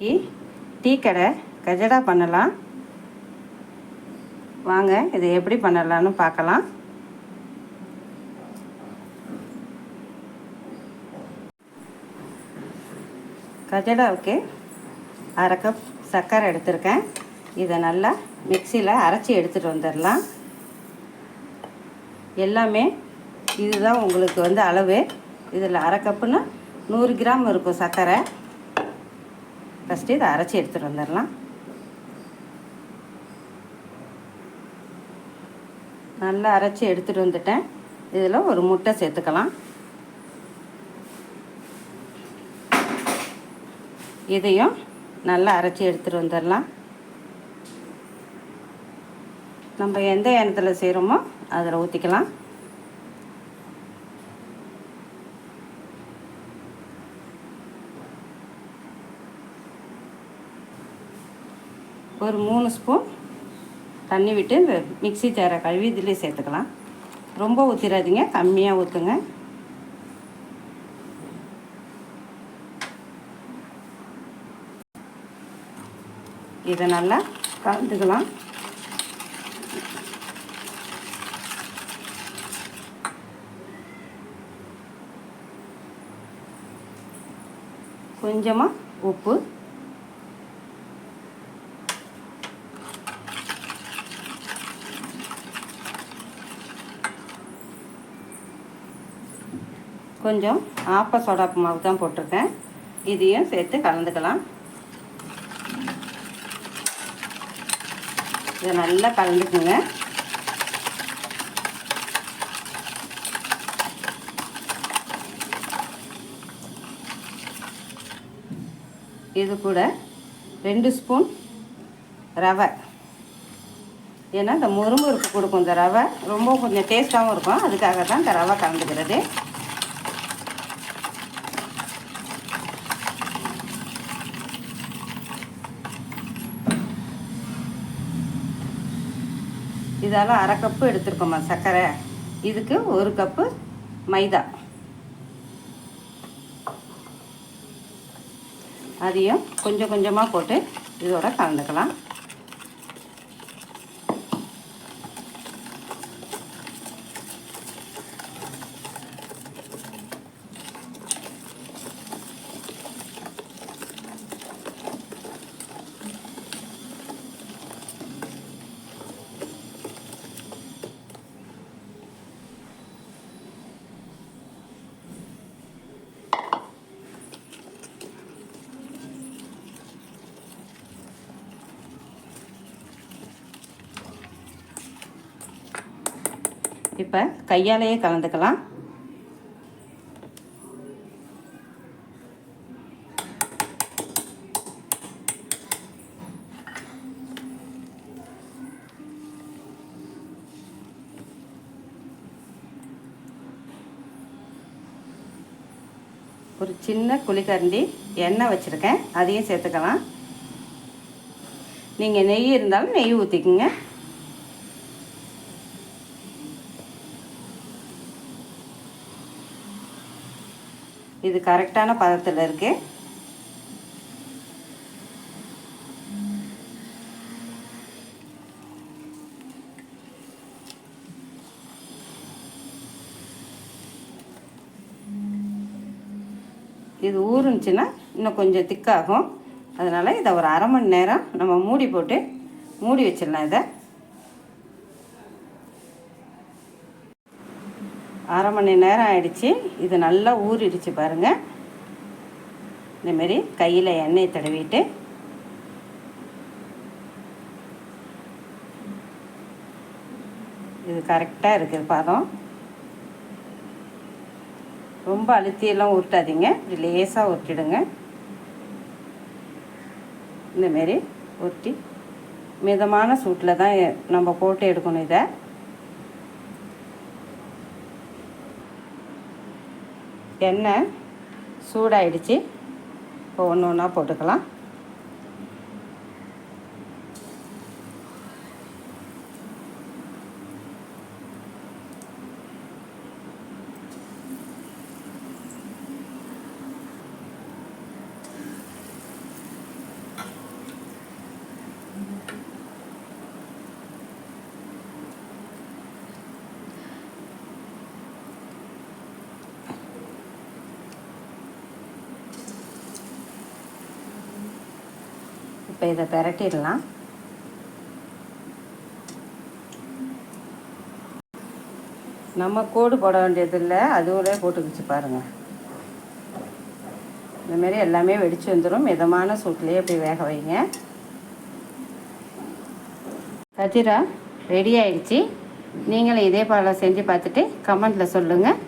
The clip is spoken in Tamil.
டீ டீ கடை கஜடா பண்ணலாம். வாங்க இது எப்படி பண்ணலான்னு பார்க்கலாம். கஜடாவுக்கு அரை கப் சர்க்கரை எடுத்திருக்கேன். இதை நல்லா மிக்சியில் அரைச்சி எடுத்துகிட்டு வந்துடலாம். எல்லாமே இதுதான் உங்களுக்கு வந்து அளவு. இதில் அரை கப்புன்னா நூறு கிராம் இருக்கும் சர்க்கரை. ஃபஸ்ட்டு இதை அரைச்சி எடுத்துகிட்டு வந்துடலாம். நல்லா அரைச்சி எடுத்துகிட்டு வந்துட்டேன். இதில் ஒரு முட்டை சேர்த்துக்கலாம். இதையும் நல்லா அரைச்சி எடுத்துகிட்டு வந்துடலாம். நம்ம எந்த எண்ணத்தில் செய்கிறோமோ அதில் ஊற்றிக்கலாம். ஒரு மூணு ஸ்பூன் தண்ணி விட்டு இந்த மிக்ஸி ஜாரை கழுவி இதிலே சேர்த்துக்கலாம். ரொம்ப ஊற்றிடாதீங்க கம்மியாக ஊற்றுங்க இதை நல்லா கலந்துக்கலாம். கொஞ்சமாக உப்பு கொஞ்சம் ஆப்ப சோடாப்பு மாவு தான் போட்டிருக்கேன். இதையும் சேர்த்து கலந்துக்கலாம். இதை நல்லா கலந்துக்குங்க. இது கூட ரெண்டு ஸ்பூன் ரவை. ஏன்னா இந்த முறுமுறுப்பு கொடுக்கும். இந்த ரவை ரொம்ப கொஞ்சம் டேஸ்ட்டாகவும் இருக்கும். அதுக்காக தான் இந்த ரவை கலந்துக்கிறது. இதால் அரை கப்பு எடுத்துருக்கோம்மா சர்க்கரை. இதுக்கு ஒரு கப்பு மைதா. அதையும் கொஞ்சம் கொஞ்சமாக போட்டு இதோட கலந்துக்கலாம். இப்போ கையாலேயே கலந்துக்கலாம். ஒரு சின்ன குழிக்கரண்டி எண்ணெய் வச்சுருக்கேன். அதையும் சேர்த்துக்கலாம். நீங்கள் நெய் இருந்தாலும் நெய் ஊற்றிக்குங்க இது கரெக்டான பதத்தில் இருக்குது இது ஊறுனுச்சுன்னா இன்னும் கொஞ்சம் திக்காகும். அதனால் இதை ஒரு அரை மணி நேரம் நம்ம மூடி போட்டு மூடி வச்சிடலாம் இதை. அரை மணி நேரம் ஆயிடுச்சு. இது நல்லா ஊறிடுச்சு பாருங்கள் இந்தமாரி கையில் எண்ணெய் தடவிட்டு. இது கரெக்டாக இருக்குது பாதம். ரொம்ப அழுத்தியெல்லாம் உருட்டாதீங்க இது லேசாக உருட்டிடுங்க இந்தமாரி உருட்டி மிதமான சூட்டில் தான் நம்ம போட்டு எடுக்கணும் இதை. எண்ணெய் சூடாயிடுச்சு. இப்போ ஒன்று ஒன்றா போட்டுக்கலாம். இப்போ இதை பெரட்டிடலாம். நம்ம கோடு போட வேண்டியதில்லை அதுவுடைய போட்டுக்கிச்சு பாருங்கள் இந்தமாரி எல்லாமே வெடிச்சு வந்துடும் மிதமான சூட்லேயே போய் வேக வைங்க. கஜிரா ரெடி ஆயிடுச்சு. நீங்களும் இதே போல் செஞ்சு பார்த்துட்டு கமெண்டில் சொல்லுங்கள்